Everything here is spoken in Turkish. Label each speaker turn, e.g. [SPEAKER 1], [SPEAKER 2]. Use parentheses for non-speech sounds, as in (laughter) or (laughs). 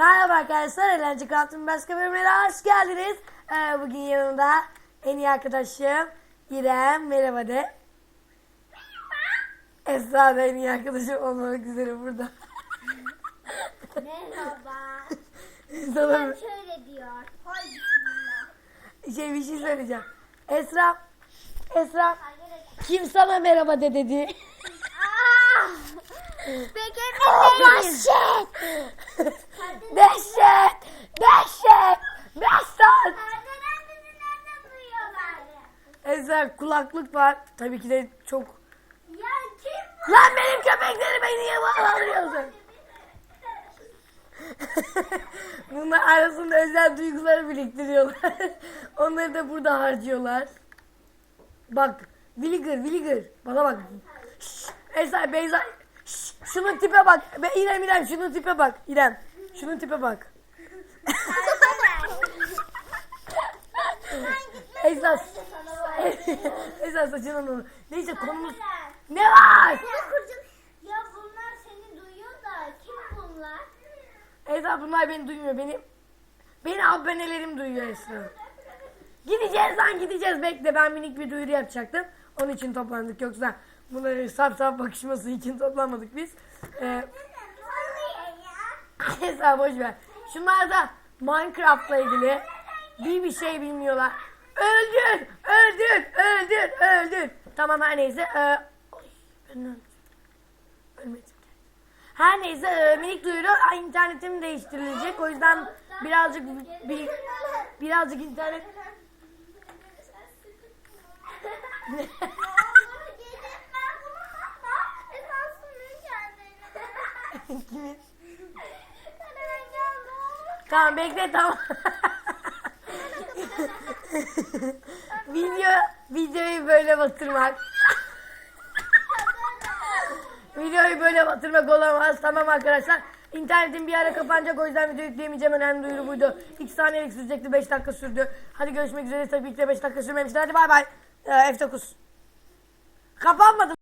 [SPEAKER 1] Merhaba arkadaşlar, Eğlence Kamp'ın başka bölümüne hoş geldiniz. Ee, bugün yanımda en iyi arkadaşım İrem, merhaba de. Esra da en iyi arkadaşım olmak üzere burada.
[SPEAKER 2] Merhaba. (laughs)
[SPEAKER 1] Sana
[SPEAKER 2] Ben şöyle diyor. Hay bismillah.
[SPEAKER 1] şey bir şey söyleyeceğim. Esra, Esra
[SPEAKER 2] Hayır,
[SPEAKER 1] kim sana merhaba de dedi?
[SPEAKER 2] Ah! Peki Dehşet.
[SPEAKER 1] Dehşet!
[SPEAKER 2] Bizi nereden duyuyorlar?
[SPEAKER 1] Esra kulaklık var. Tabii ki de çok...
[SPEAKER 2] Ya kim?
[SPEAKER 1] Lan benim köpeklerime niye bağlanıyorsun? (laughs) Bunlar arasında özel duyguları biriktiriyorlar. (laughs) Onları da burada harcıyorlar. Bak, Williger, Williger. Bana bak. Şşş, Esra, Beyza. Şşş, şunun tipe bak. Be, İrem, İrem, şunun tipe bak. İrem, şunun tipe bak. Esra, Esra saçının onu. Neyse konumuz... Ne var?
[SPEAKER 2] Ya bunlar seni duyuyor da kim bunlar?
[SPEAKER 1] Esra bunlar beni duymuyor. Beni beni abonelerim duyuyor Esra. Gideceğiz lan gideceğiz. Bekle ben minik bir duyuru yapacaktım. Onun için toplandık. Yoksa bunları sap sap bakışması için toplanmadık biz. Ee, (laughs) Esra boş ver. Şunlar da Minecraft'la ilgili bir bir şey bilmiyorlar. Öldür! Öldür! Öldür! Öldür! Tamam her neyse. Ee, Oy, ben. Ölmedim. Her neyse e, minik duyuru internetim değiştirilecek. O yüzden birazcık bir, birazcık internet (laughs) Kimin? Tamam bekle tamam. (laughs) Video videoyu böyle batırmak. Videoyu böyle batırmak olamaz. Tamam arkadaşlar. İnternetim bir ara kapanacak o yüzden video yükleyemeyeceğim. Önemli duyuru buydu. 2 saniyelik sürecekti 5 dakika sürdü. Hadi görüşmek üzere. Tabii ki de 5 dakika sürmemiştir. Hadi bay bay. Ee, F9. Kapanmadı.